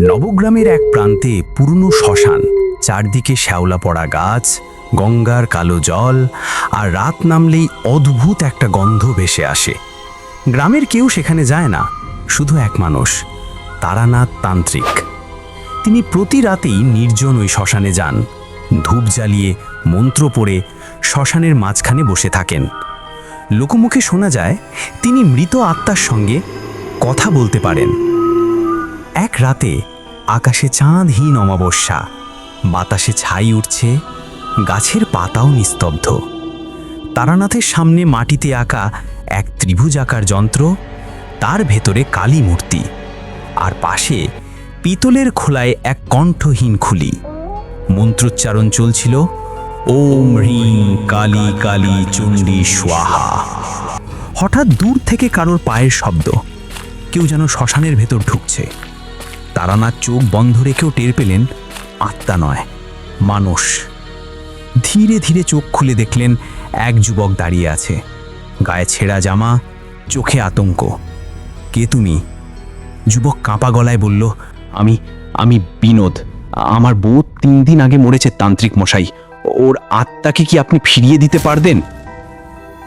নবগ্রামের এক প্রান্তে পুরনো শ্মশান, চারদিকে শ্যাওলা পড়া গাছ, গঙ্গার কালো জল, আর রাত নামলেই অদ্ভুত একটা গন্ধ ভেসে আসে। গ্রামের কেউ সেখানে যায় না, শুধু এক মানুষ, তারানাথ তান্ত্রিক। তিনি প্রতি রাতেই নির্জন ওই শ্মশানে যান, ধূপ জ্বালিয়ে মন্ত্র পড়ে শ্মশানের মাঝখানে বসে থাকেন। লোকমুখে শোনা যায়, তিনি মৃত আত্মার সঙ্গে কথা বলতে পারেন। এক রাতে আকাশে চাঁদহীন অমাবস্যা, বাতাসে ছাই উঠছে, গাছের পাতাও নিস্তব্ধ। তারানাথের সামনে মাটিতে আঁকা এক ত্রিভুজ আকার যন্ত্র, তার ভেতরে কালী মূর্তি, আর পাশে পিতলের খোলায় এক কণ্ঠহীন খুলি। মন্ত্রোচ্চারণ চলছিল, ওম হ্রিং কালী কালী চণ্ডী স্বাহা। হঠাৎ দূর থেকে কারোর পায়ের শব্দ, কেউ যেন শ্মশানের ভেতর ঢুকছে। তারানাথ চোখ বন্ধ রেখেও টের পেলেন আত্মা নয়, মানুষ। ধীরে ধীরে চোখ খুলে দেখলেন এক যুবক দাঁড়িয়ে আছে। গায়ে ছেঁড়া জামা, চোখে আতঙ্ক। কে তুমি? যুবক কাঁপা গলায় বলল, আমি আমি বিনোদ। আমার বউ তিন দিন আগে মরেছে তান্ত্রিক মশাই। ওর আত্মাকে কি আপনি ফিরিয়ে দিতে পারবেন?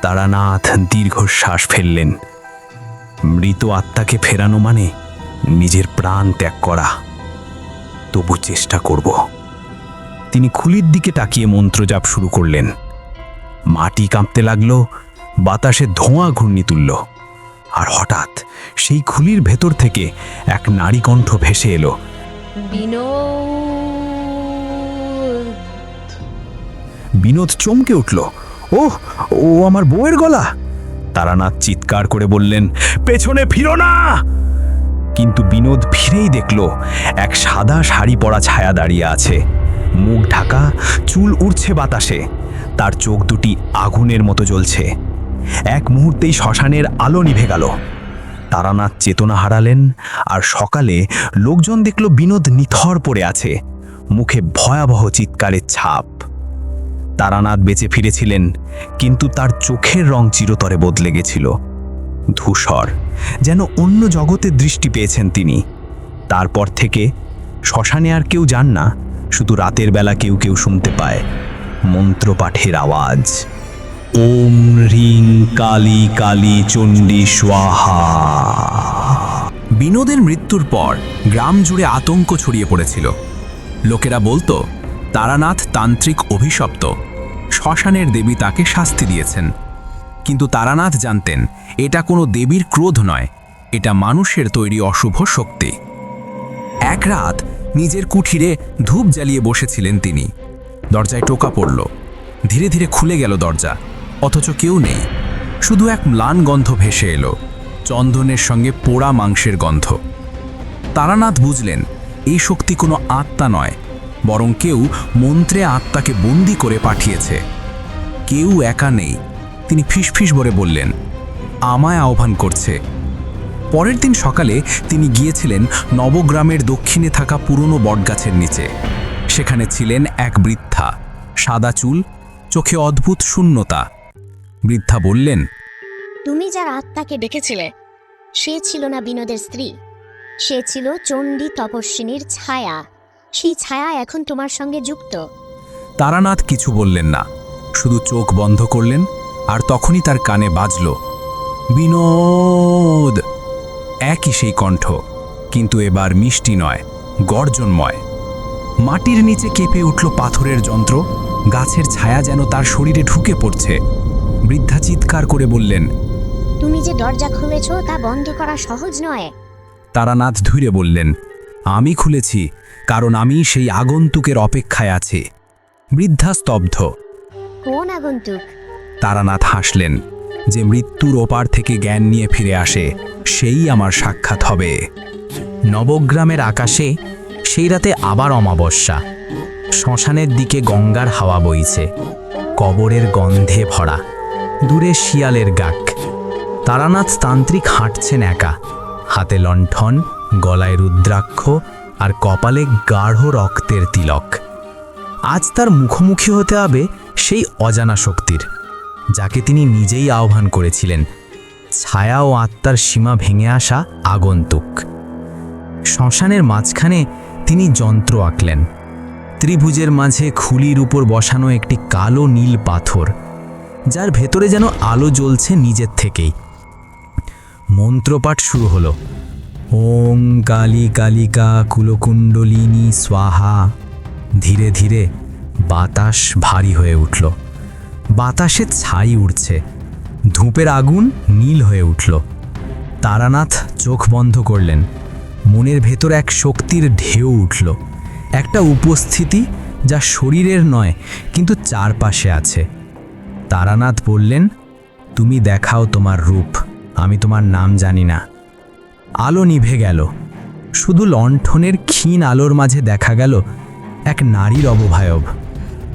তারানাথ দীর্ঘশ্বাস ফেললেন। মৃত আত্মাকে ফেরানো মানে নিজের প্রাণ ত্যাগ করা। তবু চেষ্টা করব। তিনি খুলির দিকে তাকিয়ে মন্ত্রজাপ শুরু করলেন। মাটি কাঁপতে লাগল, বাতাসে ধোঁয়া ঘূর্ণি তুলল। আর হঠাৎ সেই খুলির ভেতর থেকে এক নারী কণ্ঠ ভেসে এলো। বিনোদ। চমকে উঠল। ওহ, ও আমার বউয়ের গলা। তারানাথ চিৎকার করে বললেন, পেছনে ফিরো না! কিন্তু বিনোদ ফিরেই দেখল, এক সাদা শাড়ি পরা ছায়া দাঁড়িয়ে আছে। মুখ ঢাকা, চুল উড়ছে বাতাসে, তার চোখ দুটি আগুনের মতো জ্বলছে। এক মুহূর্তেই শ্মশানের আলো নিভে গেল। তারানাথ চেতনা হারালেন, আর সকালে লোকজন দেখল বিনোদ নিথর পড়ে আছে, মুখে ভয়াবহ চিৎকারের ছাপ। তারানাথ বেঁচে ফিরেছিলেন, কিন্তু তার চোখের রং চিরতরে বদলে গেছিল। ধূসর। যেন অন্য জগতের দৃষ্টি পেয়েছেন তিনি। তারপর থেকে শ্মশানে আর কেউ যান না, শুধু রাতের বেলা কেউ কেউ শুনতে পায় মন্ত্রপাঠের আওয়াজ। ওম রিং কালী কালী চণ্ডী স্বাহা। বিনোদের মৃত্যুর পর গ্রাম জুড়ে আতঙ্ক ছড়িয়ে পড়েছিল। লোকেরা বলতো, তারানাথ তান্ত্রিক অভিশপ্ত। শ্মশানের দেবী তাকে শাস্তি দিয়েছেন। কিন্তু তারানাথ জানতেন, এটা কোনো দেবীর ক্রোধ নয়, এটা মানুষের তৈরি অশুভ শক্তি। এক রাত নিজের কুঠিরে ধূপ জ্বালিয়ে বসেছিলেন তিনি। দরজায় টোকা পড়ল। ধীরে ধীরে খুলে গেল দরজা, অথচ কেউ নেই। শুধু এক ম্লান গন্ধ ভেসে এলো, চন্দনের সঙ্গে পোড়া মাংসের গন্ধ। তারানাথ বুঝলেন, এই শক্তি কোনো আত্মা নয়, বরং কেউ মন্ত্রে আত্মাকে বন্দি করে পাঠিয়েছে। কেউ একা নেই। তিনি ফিসফিস ভরে বললেন আমায় আহ্বান করছে। পরের দিন সকালে তিনি গিয়েছিলেন নবগ্রামের দক্ষিণে থাকা পুরনো বটগাছের নিচে। সেখানে ছিলেন এক বৃদ্ধা সাদা চুল চোখে অদ্ভুত শূন্যতা। বৃদ্ধা বললেন তুমি যার আত্মাকে ডেকেছিলে সে ছিল না বিনোদের স্ত্রী। সে ছিল চণ্ডী তপস্বিনীর ছায়া। সেই ছায়া এখন তোমার সঙ্গে যুক্ত। তারানাথ কিছু বললেন না শুধু চোখ বন্ধ করলেন আর তখনই তার কানে বাজল বিনোদ! একই সেই কণ্ঠ কিন্তু এবার মিষ্টি নয় গর্জনময়। মাটির নিচে কেঁপে উঠল পাথরের যন্ত্র গাছের ছায়া যেন তার শরীরে ঢুকে পড়ছে। বৃদ্ধা চিৎকার করে বললেন তুমি যে দরজা খুলেছ তা বন্ধ করা সহজ নয়। তারানাথ ধুইরে বললেন আমি খুলেছি কারণ আমি সেই আগন্তুকের অপেক্ষায় আছি। বৃদ্ধা স্তব্ধ কোন আগন্তুক? তারানাথ হাসলেন যে মৃত্যুর ওপার থেকে জ্ঞান নিয়ে ফিরে আসে, সেই আমার সাক্ষাৎ হবে। নবগ্রামের আকাশে সেই রাতে আবার অমাবস্যা। শ্মশানের দিকে গঙ্গার হাওয়া বইছে, কবরের গন্ধে ভরা, দূরে শিয়ালের গাক। তারানাথ তান্ত্রিক হাঁটছেন একা, হাতে লণ্ঠন, গলায় রুদ্রাক্ষ আর কপালে গাঢ় রক্তের তিলক। আজ তার মুখোমুখি হতে হবে সেই অজানা শক্তির। যাকে তিনি নিজেই আহ্বান করেছিলেন। ছায়া ও আত্মার সীমা ভেঙে আসা আগন্তুক। শ্মশানের মাঝখানে তিনি যন্ত্র আঁকলেন। ত্রিভুজের মাঝে খুলির উপর বসানো একটি কালো নীল পাথর, যার ভেতরে যেন আলো জ্বলছে নিজের থেকেই। মন্ত্রপাঠ শুরু হলো। ওং কালী কালিকা কুলকুণ্ডলিনী স্বাহা। ধীরে ধীরে বাতাস ভারী হয়ে উঠল। বাতাসে ছাই উড়ছে। ধূপের আগুন নীল হয়ে উঠল। তারানাথ চোখ বন্ধ করলেন। মনের ভেতর এক শক্তির ঢেউ উঠল। একটা উপস্থিতি যা শরীরের নয়, কিন্তু চারপাশে আছে। তারানাথ বললেন, তুমি দেখাও তোমার রূপ, আমি তোমার নাম জানি না। আলো নিভে গেল। শুধু লণ্ঠনের ক্ষীণ আলোর মাঝে দেখা গেল এক নারীর অবভায়ব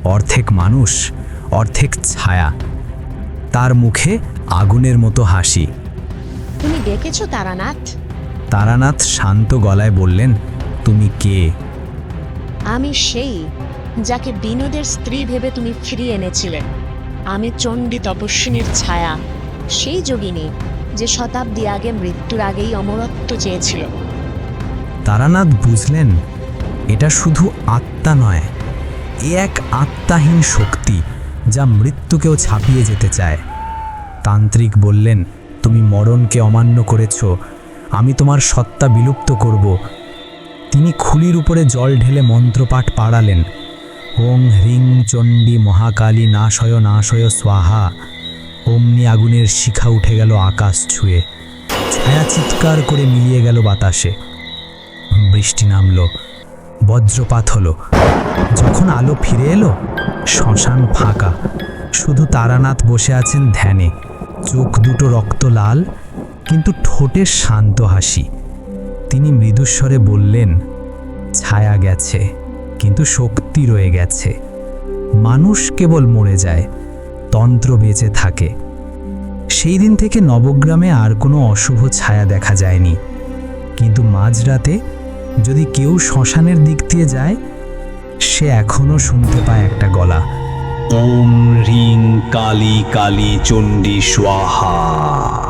অর্ধেক মানুষ অর্ধেক ছায়া। তার মুখে আগুনের মতো হাসি। তুমি দেখেছ তারানাথ? তারানাথ শান্ত গলায় বললেন তুমি কে? আমি সেই যাকে বিনোদের স্ত্রী ভেবে তুমি ফিরিয়ে এনেছিলে। আমি চণ্ডী তপস্বিনীর ছায়া। সেই যোগিনী যে শতাব্দী আগে মৃত্যুর আগেই অমরত্ব চেয়েছিল। তারানাথ বুঝলেন এটা শুধু আত্মা নয় এ এক আত্মাহীন শক্তি। যা মৃত্যুকেও ছাপিয়ে যেতে চায়। তান্ত্রিক বললেন, তুমি মরণকে অমান্য করেছ। আমি তোমার সত্তা বিলুপ্ত করব। তিনি খুলির উপরে জল ঢেলে মন্ত্রপাঠ পাড়ালেন। ওং হ্রিং চণ্ডী মহাকালী নাশয় নাশয় স্বাহা। অমনি আগুনের শিখা উঠে গেল আকাশ ছুঁয়ে। ছায়া চিৎকার করে মিলিয়ে গেল বাতাসে। বৃষ্টি নামলো। বজ্রপাত হলো। যখন আলো ফিরে এলো, শ্মশান ফাঁকা। শুধু তারানাথ বসে আছেন ধ্যানে। চোখ দুটো রক্ত লাল, কিন্তু ঠোঁটের শান্ত হাসি। তিনি মৃদুস্বরে বললেন, ছায়া গেছে, কিন্তু শক্তি রয়ে গেছে। মানুষ কেবল মরে যায়, তন্ত্র বেঁচে থাকে। সেই দিন থেকে নবগ্রামে আর কোনো অশুভ ছায়া দেখা যায়নি। কিন্তু মাঝরাতে যদি কেউ শ্মশানের দিক দিয়ে যায়, সে এখনও শুনতে পায় একটা গলা। ওম হ্রিং কালী কালী চণ্ডী স্বাহা।